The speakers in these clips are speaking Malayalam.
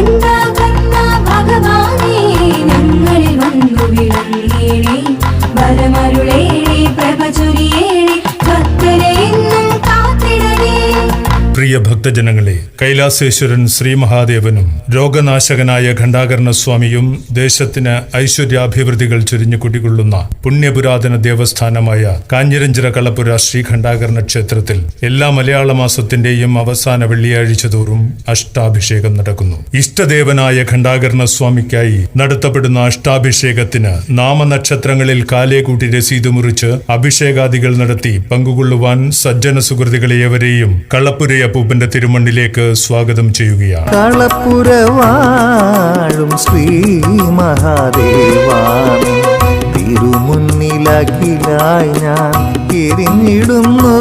കണ്ട പ്രിയ ഭക്തജനങ്ങളെ കൈലാസേശ്വരൻ ശ്രീ മഹാദേവനും രോഗനാശകനായ ഖണ്ഡാകരണ സ്വാമിയും ദേശത്തിന് ഐശ്വര്യാഭിവൃദ്ധികൾ ചൊരിഞ്ഞു കുടികൊള്ളുന്ന പുണ്യപുരാതന ദേവസ്ഥാനമായ കാഞ്ഞിരഞ്ചിറ കളപ്പുര ശ്രീ ഖണ്ഡാകരണ ക്ഷേത്രത്തിൽ എല്ലാ മലയാള മാസത്തിന്റെയും അവസാന വെള്ളിയാഴ്ച തോറും അഷ്ടാഭിഷേകം നടക്കുന്നു. ഇഷ്ടദേവനായ ഖണ്ഡാകരണ സ്വാമിക്കായി നടത്തപ്പെടുന്ന അഷ്ടാഭിഷേകത്തിന് നാമനക്ഷത്രങ്ങളിൽ കാലേ കൂട്ടി രസീത് മുറിച്ച് അഭിഷേകാദികൾ നടത്തി പങ്കുകൊള്ളുവാൻ സജ്ജന സുഹൃത്തുക്കളെ ഏവരെയും കളപ്പുര തിരുമണ്ണിലേക്ക് സ്വാഗതം ചെയ്യുകയാണ്. കളപ്പുരവാഴും ശ്രീ മഹാദേവാണ്. തിരുമുന്നിലഖിലായി ഞാൻ എരിഞ്ഞിടുന്നു.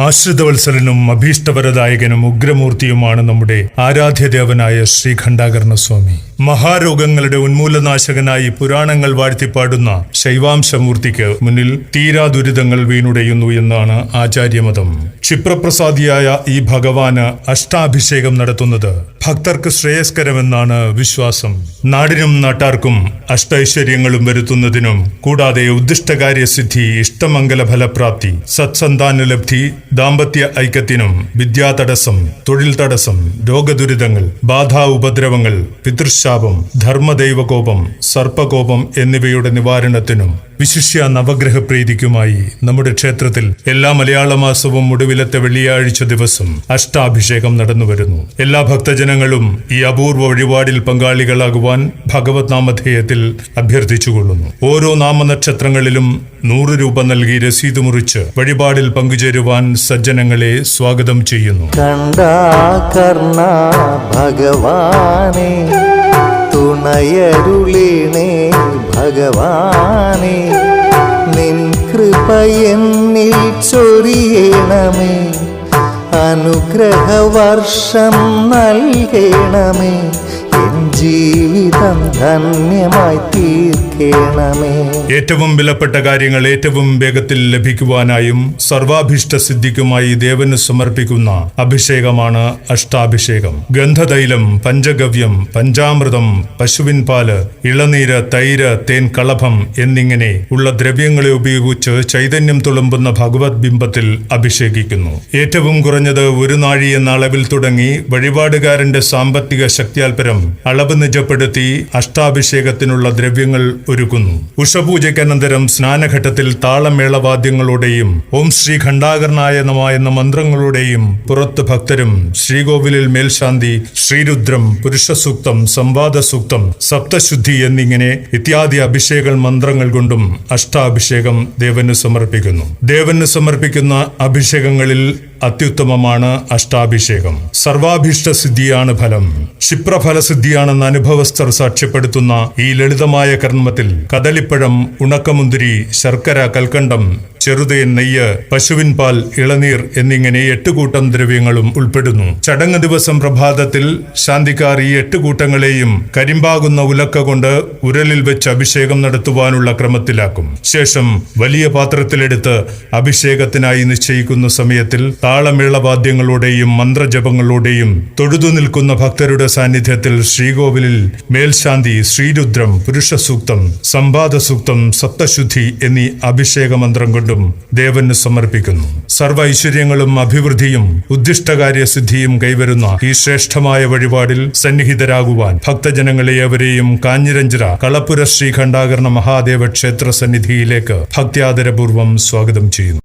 ആശ്രിതവത്സരനും അഭീഷ്ടവരദായകനും ഉഗ്രമൂർത്തിയുമാണ് നമ്മുടെ ആരാധ്യദേവനായ ശ്രീ ഖണ്ഡാകർണ സ്വാമി മഹാരോഗങ്ങളുടെ ഉന്മൂലനാശകനായി പുരാണങ്ങൾ വാഴ്ത്തിപ്പാടുന്ന ശൈവാംശമൂർത്തിക്ക് മുന്നിൽ തീരാ ദുരിതങ്ങൾ വീണുടയുന്നു എന്നാണ് ആചാര്യമതം. ക്ഷിപ്രപ്രസാദിയായ ഈ ഭഗവാന് അഷ്ടാഭിഷേകം നടത്തുന്നത്. ഭക്തർക്ക് ശ്രേയസ്കരമെന്നാണ് വിശ്വാസം. നാടിനും നാട്ടാർക്കും അഷ്ടൈശ്വര്യങ്ങളും വരുത്തുന്നതിനും കൂടാതെ ഉദ്ദിഷ്ടകാര്യസിദ്ധി ഇഷ്ടമംഗല ഫലപ്രാപ്തി സത്സന്താനലബ്ധി ദാമ്പത്യ ഐക്യത്തിനും വിദ്യാതടസ്സം തൊഴിൽ തടസ്സം രോഗദുരിതങ്ങൾ ബാധാ ഉപദ്രവങ്ങൾ പിതൃശാപം ധർമ്മദൈവകോപം സർപ്പകോപം എന്നിവയുടെ നിവാരണത്തിനും വിശിഷ്യ നവഗ്രഹ പ്രീതിക്കുമായി നമ്മുടെ ക്ഷേത്രത്തിൽ എല്ലാ മലയാള മാസവും ഒടുവിലത്തെ വെള്ളിയാഴ്ച ദിവസം അഷ്ടാഭിഷേകം നടന്നുവരുന്നു. എല്ലാ ഭക്തജനങ്ങളും ഈ അപൂർവ വഴിപാടിൽ പങ്കാളികളാകുവാൻ ഭഗവത് നാമധേയത്തിൽ അഭ്യർത്ഥിച്ചുകൊള്ളുന്നു. ഓരോ നാമനക്ഷത്രങ്ങളിലും നൂറ് രൂപ നൽകി രസീത് മുറിച്ച് വഴിപാടിൽ പങ്കുചേരുവാൻ സജ്ജനങ്ങളെ സ്വാഗതം ചെയ്യുന്നു. ഭഗവാനേ ഭഗവാനെ ഭഗവാനെ നിൻ കൃപ എന്നിൽ ചൊരിയണമേ അനുഗ്രഹവർഷം നൽകണമേ. ജീവിതം ധന്യമായി തീർക്കണമേ. ഏറ്റവും വിലപ്പെട്ട കാര്യങ്ങൾ ഏറ്റവും വേഗത്തിൽ ലഭിക്കുവാനായും സർവാഭിഷ്ട സിദ്ധിക്കുമായി ദേവന് സമർപ്പിക്കുന്ന അഭിഷേകമാണ് അഷ്ടാഭിഷേകം. ഗന്ധതൈലം പഞ്ചഗവ്യം പഞ്ചാമൃതം പശുവിൻ പാൽ ഇളനീര് തൈര് തേൻ കളഭം എന്നിങ്ങനെ ഉള്ള ദ്രവ്യങ്ങളെ ഉപയോഗിച്ച് ചൈതന്യം തുളുമ്പുന്ന ഭഗവത് ബിംബത്തിൽ അഭിഷേകിക്കുന്നു. ഏറ്റവും കുറഞ്ഞത് ഒരു നാഴി എന്ന അളവിൽ തുടങ്ങി വഴിപാടുകാരന്റെ സാമ്പത്തിക ശക്തിയാൽപരം അളവ് നിജപ്പെടുത്തി അഷ്ടാഭിഷേകത്തിനുള്ള ദ്രവ്യങ്ങൾ ഒരുക്കുന്നു. ഉഷപൂജയ്ക്കനന്തരം സ്നാനഘട്ടത്തിൽ താളമേളവാദ്യങ്ങളുടെയും ഓം ശ്രീ ഖണ്ഡാകർണായ നമ എന്ന മന്ത്രങ്ങളുടെയും പുറത്ത് ഭക്തരും ശ്രീകോവിലിൽ മേൽശാന്തി ശ്രീരുദ്രം പുരുഷസൂക്തം സംവാദസൂക്തം സപ്തശുദ്ധി എന്നിങ്ങനെ ഇത്യാദി അഭിഷേക മന്ത്രങ്ങൾ കൊണ്ടും അഷ്ടാഭിഷേകം ദേവന് സമർപ്പിക്കുന്നു. ദേവന് സമർപ്പിക്കുന്ന അഭിഷേകങ്ങളിൽ അത്യുത്തമമാണ് അഷ്ടാഭിഷേകം. സർവാഭീഷ്ട സിദ്ധിയാണ് ഫലം. ക്ഷിപ്രഫല സിദ്ധിയാണെന്ന് അനുഭവസ്ഥർ സാക്ഷ്യപ്പെടുത്തുന്ന ഈ ലളിതമായ കർമ്മത്തിൽ കദളിപ്പഴം ഉണക്കമുന്തിരി ശർക്കര കൽക്കണ്ടം ചെറുതേൻ നെയ്യ് പശുവിൻ പാൽ ഇളനീർ എന്നിങ്ങനെ എട്ട് കൂട്ടം ദ്രവ്യങ്ങളും ഉൾപ്പെടുന്നു. ചടങ്ങ് ദിവസം പ്രഭാതത്തിൽ ശാന്തിക്കാർ ഈ എട്ട് കൂട്ടങ്ങളെയും കരിമ്പാകുന്ന ഉലക്ക കൊണ്ട് ഉരലിൽ വെച്ച് അഭിഷേകം നടത്തുവാനുള്ള ക്രമത്തിലാക്കും. ശേഷം വലിയ പാത്രത്തിലെടുത്ത് അഭിഷേകത്തിനായി നിശ്ചയിക്കുന്ന സമയത്തിൽ താളമേളവാദ്യങ്ങളോടെയും മന്ത്രജപങ്ങളോടെയും തൊഴുതു നിൽക്കുന്ന ഭക്തരുടെ സാന്നിധ്യത്തിൽ ശ്രീകോവിലിൽ മേൽശാന്തി ശ്രീരുദ്രം പുരുഷസൂക്തം സംവാദസൂക്തം സപ്തശുദ്ധി എന്നീ അഭിഷേക മന്ത്രം കൊണ്ടും ദേവന് സമർപ്പിക്കുന്നു. സർവ ഐശ്വര്യങ്ങളും അഭിവൃദ്ധിയും ഉദ്ദിഷ്ടകാര്യസിദ്ധിയും കൈവരുന്ന ഈ ശ്രേഷ്ഠമായ വഴിപാടിൽ സന്നിഹിതരാകുവാൻ ഭക്തജനങ്ങളെ അവരെയും കാഞ്ഞിരഞ്ചിറ കളപ്പുര ശ്രീ ഖണ്ഡാകർണ മഹാദേവ ക്ഷേത്ര സന്നിധിയിലേക്ക് ഭക്ത്യാദരപൂർവം സ്വാഗതം ചെയ്യുന്നു.